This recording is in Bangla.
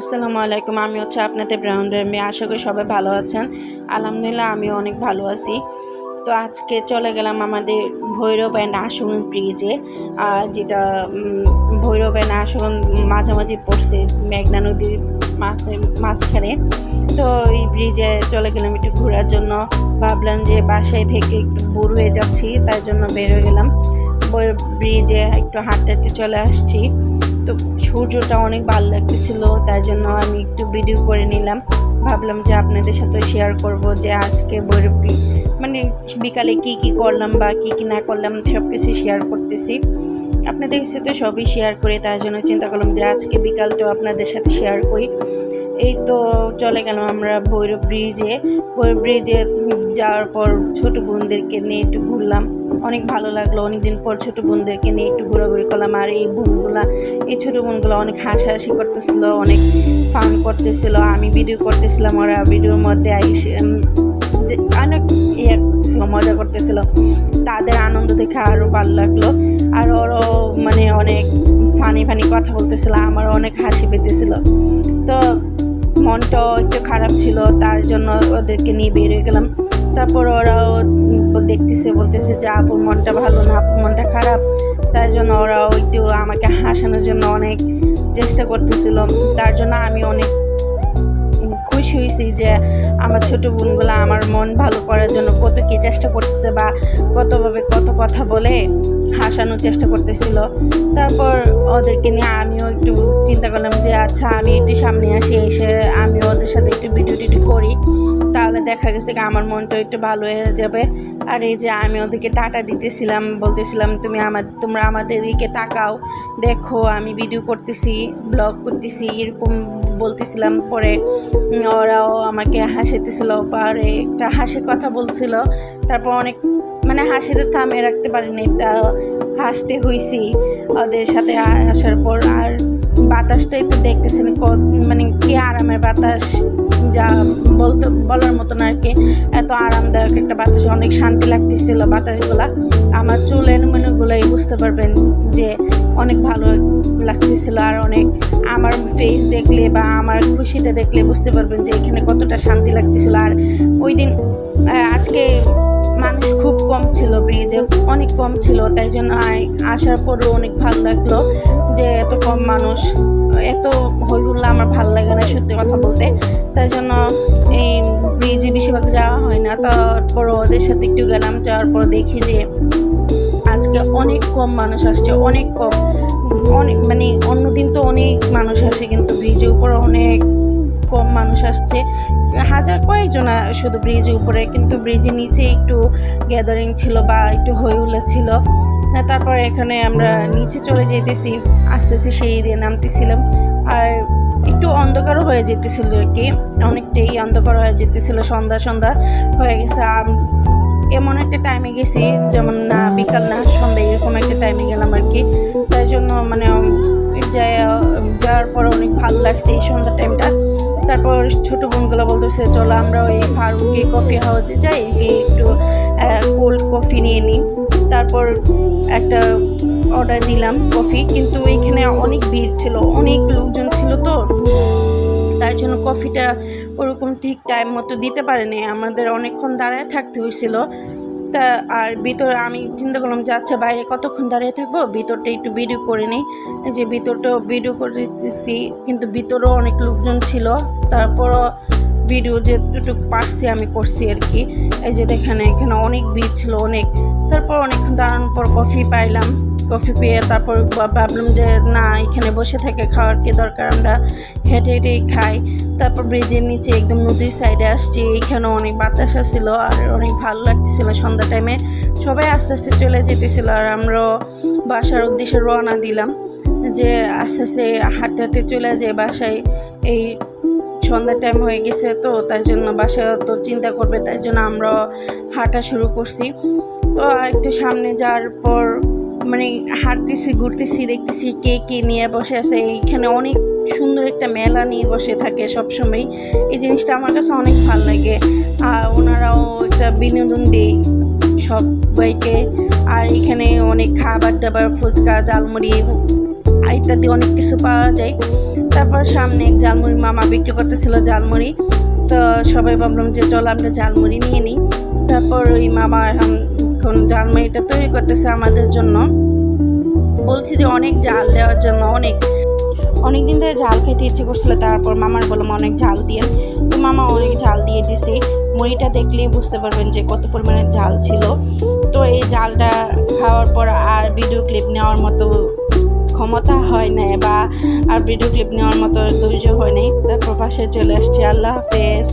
আসসালামু আলাইকুম, আমি হচ্ছে আপনাদের ব্রাউন্ডের মেয়ে। আশা করি সবাই ভালো আছেন। আলহামদুলিল্লাহ আমি অনেক ভালো আছি। তো আজকে চলে গেলাম আমাদের ভৈরব অ্যান্ড আশুগঞ্জ ব্রিজে আর যেটা ভৈরব অ্যান্ড আশুগঞ্জ মাঝামাঝি পড়ছে মেঘনা নদীর মাঝে, মাঝখানে। তো এই ব্রিজে চলে গেলাম একটু ঘোরার জন্য। ভাবলাম যে বাসায় থেকে একটু বোর হয়ে যাচ্ছি, তাই জন্য বের হয়ে গেলাম। ব্রিজে একটু হাঁটতে হাঁটতে চলে আসছি। তো সূর্যটা অনেক ভালো লাগতেছিল তাই জন্য আমি একটু ভিডিও করে নিলাম। ভাবলাম যে আপনাদের সাথে শেয়ার করব যে আজকে বৈরবী মানে বিকালে কি কি করলাম বা কি কি না করলাম সব কিছু শেয়ার করতেছি। আপনাদের সাথে সবই শেয়ার করে তাই জন্য চিন্তা করলাম যে আজকে বিকালটাও আপনাদের সাথে শেয়ার করি। এই তো চলে গেলাম আমরা ভৈরব ব্রিজে। ভৈরব ব্রিজে যাওয়ার পর ছোট বোনদেরকে নিয়ে একটু ঘুরলাম। অনেক ভালো লাগল। অনেকদিন পর ছোট বোনদেরকে নিয়ে একটু ঘোরাঘুরি করলাম। আর এই বোনগুলা, এই ছোট বোনগুলো অনেক হাসাহাসি করতেছিল, অনেক ফান করতেছিল। আমি ভিডিও করতেছিলাম, ওরা ভিডিওর মধ্যে অনেক ইয়ে করতেছিল, মজা করতেছিল। তাদের আনন্দ দেখে আরও ভালো লাগল। আর ওরও মানে অনেক ফানি ফানি কথা বলতেছিল আমার অনেক হাসি পেতেছিল। তো মনটাও একটু খারাপ ছিল, তার জন্য ওদেরকে নিয়ে বের হয়ে গেলাম। তারপর ওরাও দেখতেছে, বলতেছে যে, আপুর মনটা ভালো না, আপুর মনটা খারাপ। তার জন্য ওরাও একটু আমাকে হাসানোর জন্য অনেক চেষ্টা করতেছিল। তার জন্য আমি অনেক খুশি হয়েছি যে, আমার ছোট বোনগুলো আমার মন ভালো করার জন্য কত কী চেষ্টা করতেছে বা কতভাবে কত কথা বলে হাসানোর চেষ্টা করতেছিল। তারপর ওদেরকে নিয়ে আমিও একটু চিন্তা করলাম আচ্ছা আমি একটু সামনে আসি, এসে আমি ওদের সাথে একটু ভিডিও টিডিও করি। তাহলে দেখা গেছে কি আমার মনটা একটু ভালো হয়ে যাবে। আর এই যে আমি ওদেরকে টাটা দিতেছিলাম, বলতেছিলাম, তুমি আমার, তোমরা আমাদের দিকে তাকাও। দেখো, আমি ভিডিও করতেছি ব্লগ করতেছি। এরকম বলতেছিলাম। পরে ওরাও আমাকে হাসিতেছিল, পরে একটা হাসির কথা বলছিল। তারপর অনেক মানে হাসিটা থামে রাখতে পারিনি, তা হাসতে হয়েছি ওদের সাথে আসার পর। আর বাতাসটাই তো দেখতেছেন মানে কি আরামের বাতাস, যা বলতে বলার মতন আর কি। এত আরামদায়ক একটা বাতাস অনেক শান্তি লাগতেছিল বাতাসগুলা। আমার চুল এলোমেলোগুলোই বুঝতে পারবেন যে অনেক ভালো লাগতেছিল আর অনেক আমার ফেস দেখলে বা আমার খুশিটা দেখলে বুঝতে পারবেন যে এখানে কতটা শান্তি লাগতেছিল। আর ওই দিন আজকে মানুষ খুব কম ছিল ব্রিজে অনেক কম ছিল, তাই জন্য আসার পরও অনেক ভালো লাগল যে এত কম মানুষ, এত হই হুল্লা আমার ভালো লাগে না সত্যি কথা বলতে। তাই জন্য এই ব্রিজে বেশিরভাগ যাওয়া হয় না। তারপর ওদের সাথে একটু গেলাম, যাওয়ার পর দেখি যে আজকে অনেক কম মানুষ আসছে, অনেক কম। অনেক মানে অন্যদিন তো অনেক মানুষ আসে, কিন্তু ব্রিজের উপরে অনেক কম মানুষ আসছে। হাজার কয়েকজন শুধু ব্রিজের উপরে, কিন্তু ব্রিজের নিচে একটু গ্যাদারিং ছিল বা একটু হইহুল্লা ছিল। তারপরে এখানে আমরা নিচে চলে যেতেছি, আস্তে আস্তে সিঁড়ি দিয়ে নামতেছিলাম। আর একটু অন্ধকারও হয়ে যেতেছিল আর কি, অনেকটাই অন্ধকার হয়ে যেতেছিল, সন্ধ্যা সন্ধ্যা হয়ে গেছে। এমন একটা টাইমে গেছি, যেমন না, বিকাল না, সন্ধ্যা, এরকম একটা টাইমে গেলাম আর কি। তাই জন্য মানে যাওয়ার পর অনেক ভালো লাগছে এই সন্ধ্যা টাইমটা তারপর ছোট বোনগুলো বলতেছে, চলো আমরা ওই ফারুকি কফি হাউসে যাই, গিয়ে একটু কোল্ড কফি নিয়ে নিই। তারপর একটা অর্ডার দিলাম কফি, কিন্তু এখানে অনেক ভিড় ছিল, অনেক লোকজন ছিল তো। তাই জন্য কফিটা ওরকম ঠিক টাইম মতো দিতে পারেনি। আমাদের অনেকক্ষণ দাঁড়ায় থাকতে হয়েছিল। তা আর ভিতরে আমি চিন্তা করলাম যে আচ্ছা বাইরে কতক্ষণ দাঁড়িয়ে থাকব? ভিতরটা একটু ভিডিও করে নিই। যে ভিতরটাও ভিডিও করতেছি কিন্তু ভিতরেও অনেক লোকজন ছিল। তারপরও ভিডিও যেটুকু পারছি আমি করছি আর কি। এই যে দেখেন, এখানে অনেক ভিড় ছিল, অনেক। তারপর অনেকক্ষণ দাঁড়ানোর পর কফি পাইলাম। কফি পেয়ে তারপর ভাবলাম যে, না, এখানে বসে থেকে খাওয়ার কি দরকার? আমরা হেঁটে হেঁটেই খাই। তারপর ব্রিজের নিচে একদম নদীর সাইডে আসছি। এইখানে অনেক বাতাস আসছিল আর অনেক ভালো লাগতেছিল সন্ধ্যা টাইমে সবাই আস্তে আস্তে চলে যেতেছিল আর আমরাও বাসার উদ্দেশ্যে রওনা দিলাম যে আস্তে আস্তে হাঁটতে হাঁটতে চলে যায় বাসায়। এই সন্ধ্যার টাইম হয়ে গেছে তো তাই জন্য বাসায় তো চিন্তা করবে, তাই জন্য আমরা হাঁটা শুরু করছি। তো একটু সামনে যাওয়ার পর মানে হাঁটতেছি, ঘুরতেছি, দেখতেছি কে কে নিয়ে বসে আছে। এইখানে অনেক সুন্দর একটা মেলা নিয়ে বসে থাকে সবসময়। এই জিনিসটা আমার কাছে অনেক ভালো লাগে। আর ওনারাও একটা বিনোদন দেয় সবাইকে। আর এখানে অনেক খাবার দাবার ফুচকা, ঝালমুড়ি ইত্যাদি অনেক কিছু পাওয়া যায়। তারপর সামনে এক জালমুড়ি মামা বিক্রি করতেছিল জালমুড়ি তো সবাই ভাবলাম যে চলো আমরা জালমুড়ি নিয়ে নিই। তারপর ওই মামা এখন এখন জালমুড়িটা তৈরি করতেছে আমাদের জন্য। বলছি যে অনেক জাল দেওয়ার জন্য, অনেক। অনেক দিন ধরে জাল খেতে ইচ্ছে করছিল, তারপর মামার বললাম অনেক জাল দিয়ে। তো মামা অনেক জাল দিয়ে দিছে। মুড়িটা দেখলেই বুঝতে পারবেন যে কত পরিমাণে জাল ছিল। তো এই জালটা খাওয়ার পর আর ভিডিও ক্লিপ নেওয়ার মতো ক্ষমতা হয় না বা আর ভিডিও ক্লিপ নেওয়ার মতো ধৈর্য হয় নাই। তারপর পাশে চলে আসছি। আল্লাহ হাফেজ।